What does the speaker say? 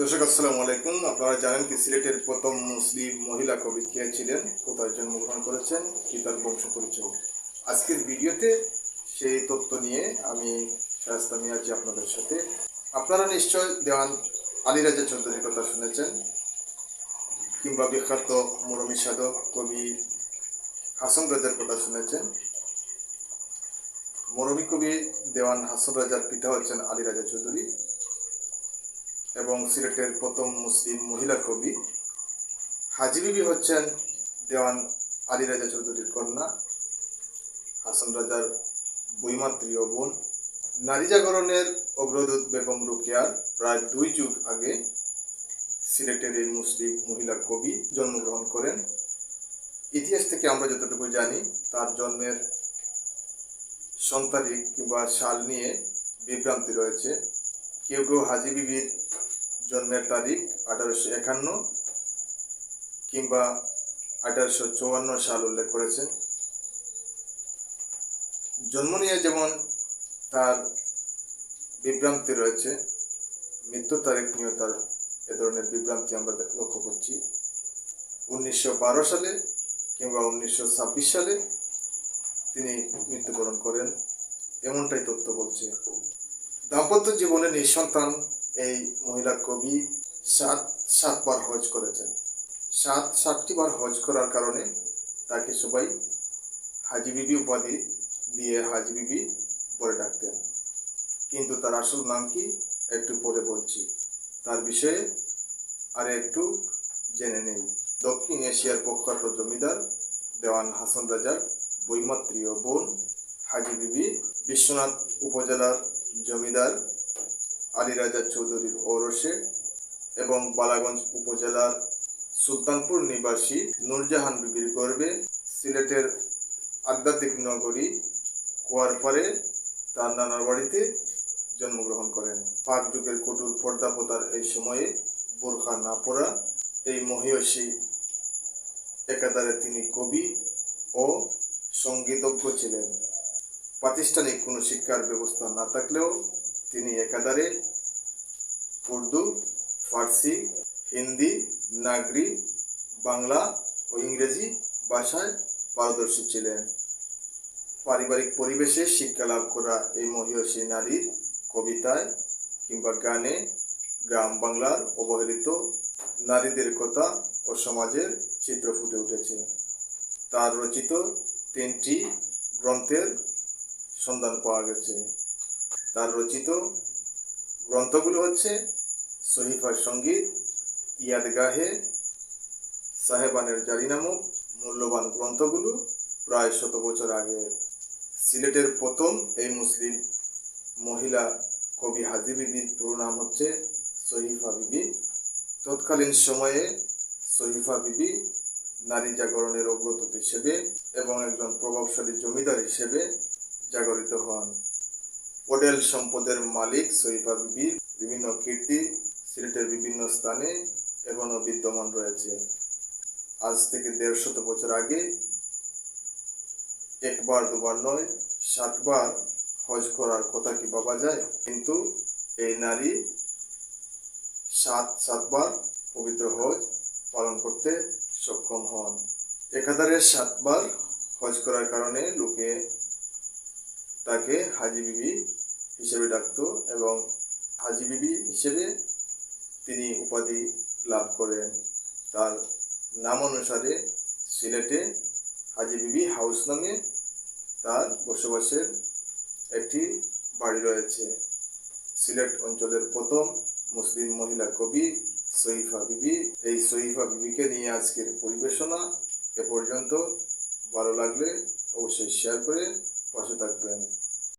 দর্শক, আসসালামু আলাইকুম। আপনারা জানেন কি সিলেটের প্রথম মুসলিম মহিলা কবি কে ছিলেন কোথায় জন্মগ্রহণ করেছেন কি তার বংশ পরিচয় আজকের ভিডিওতে সেই তথ্য নিয়ে আমি শাস্তামি আছি আপনাদের সাথে। আপনারা নিশ্চয় দেওয়ান আলী রাজা চৌধুরীর কথা শুনেছেন কিংবা বিখ্যাত মরমী সাধক কবি হাসন রাজার কথা শুনেছেন। মরমী কবি দেওয়ান হাসন রাজার পিতা হচ্ছেন আলী রাজা চৌধুরী। এবং সিলেটের প্রথম মুসলিম মহিলা কবি হাজি বিবি হচ্ছেন দেওয়ান আলী রাজা চৌধুরীর কন্যা, হাসান রাজার বইমাত্রীয় বোন। নারী জাগরণের অগ্রদূত বেগম রুকিয়ার প্রায় দুই যুগ আগে সিলেটের এই মুসলিম মহিলা কবি জন্মগ্রহণ করেন। ইতিহাস থেকে আমরা যতটুকু জানি, তার জন্মের সন্তানিক কিংবা সাল নিয়ে বিভ্রান্তি রয়েছে। কেউ কেউ হাজি বিবির জন্মের তারিখ আঠারোশো একান্ন কিংবা আঠারোশো চুয়ান্ন সাল উল্লেখ করেছেন। জন্ম নিয়ে যেমন তার বিভ্রান্তি রয়েছে মৃত্যু তারিখ নিয়েও তার এ ধরনের বিভ্রান্তি আমরা লক্ষ্য করছি। উনিশশো বারো সালে কিংবা উনিশশো ছাব্বিশ সালে তিনি মৃত্যুবরণ করেন, এমনটাই তথ্য বলছে দাম্পত্য জীবনে নিঃসন্তান এই মহিলা কবি সাত, সাতবার হজ করেছেন। সাত সাতটি বার হজ করার কারণে তাকে সবাই হাজি বিবি উপাধি দিয়ে হাজি বিবি বলে ডাকতেন। কিন্তু তার আসল নাম কি একটু পরে বলছি। তার বিষয়ে আর একটু জেনে নেই। দক্ষিণ এশিয়ার প্রখ্যাত জমিদার দেওয়ান হাসান রাজার বৈমাত্রীয় বোন হাজি বিবি বিশ্বনাথ উপজেলার জমিদার আলী রাজা চৌধুরীর ঔরসে এবং বালাগঞ্জ উপজেলার সুলতানপুর নিবাসী নূরজাহান বিবির গর্বে সিলেটের আধ্যাত্মিক নগরী কুয়ারপাড়ে তার নানার বাড়িতে জন্মগ্রহণ করেন। পাক যুগের কঠোর পর্দাপতার এই সময়ে বোরখা না পড়া এই মহিয়সী একাধারে তিনি কবি ও সঙ্গীতজ্ঞ ছিলেন। প্রাতিষ্ঠানিক কোনো শিক্ষার ব্যবস্থা না থাকলেও তিনি একাধারে উর্দু, ফার্সি, হিন্দি, নাগরি, বাংলা ও ইংরেজি ভাষায় পারদর্শী ছিলেন। পারিবারিক পরিবেশে শিক্ষা লাভ করা এই মহিয়সী নারীর কবিতায় কিংবা গানে গ্রাম বাংলার অবহেলিত নারীদের কথা ও সমাজের চিত্র ফুটে উঠেছে। তার রচিত তিনটি গ্রন্থের সন্ধান পাওয়া গেছে। তার রচিত গ্রন্থগুলো হচ্ছে সহিফার সংগীত, ইয়াদগাহে, সাহেবানের জারি নামক মূল্যবান গ্রন্থগুলো প্রায় শত বছর আগে। সিলেটের প্রথম এই মুসলিম মহিলা কবি হাজি বিবির পুরো নাম হচ্ছে সহিফা বিবি। তৎকালীন সময়ে সহিফা বিবি নারী জাগরণের অগ্রদূত হিসেবে এবং একজন প্রভাবশালী জমিদার হিসেবে জাগরিত হন। ওডেল সম্পদের মালিক সৈফা বিবির বিভিন্ন কীর্তি, সিলেটের বিভিন্ন স্থানে এখনও বিদ্যমান রয়েছে। আজ থেকে দেড় শত বছর আগে, একবার, দুবার নয়, সাতবার হজ করার কথা কি ভাবা যায়? কিন্তু এই নারী সাত, সাতবার পবিত্র হজ পালন করতে সক্ষম হন। একাধারে সাতবার হজ করার কারণে লোকে তাকে হাজি বিবি হিসেবে ডাকতো এবং হাজি বিবি হিসেবে তিনি উপাধি লাভ করেন। তার নাম অনুসারে সিলেটে হাজি বিবি হাউস নামে তার বসবাসের একটি বাড়ি রয়েছে। সিলেট অঞ্চলের প্রথম মুসলিম মহিলা কবি সইফা বিবি। এই সইফা বিবিকে নিয়ে আজকের পরিবেশনা এ পর্যন্ত। ভালো লাগলে অবশ্যই শেয়ার করে Pode dar ganho.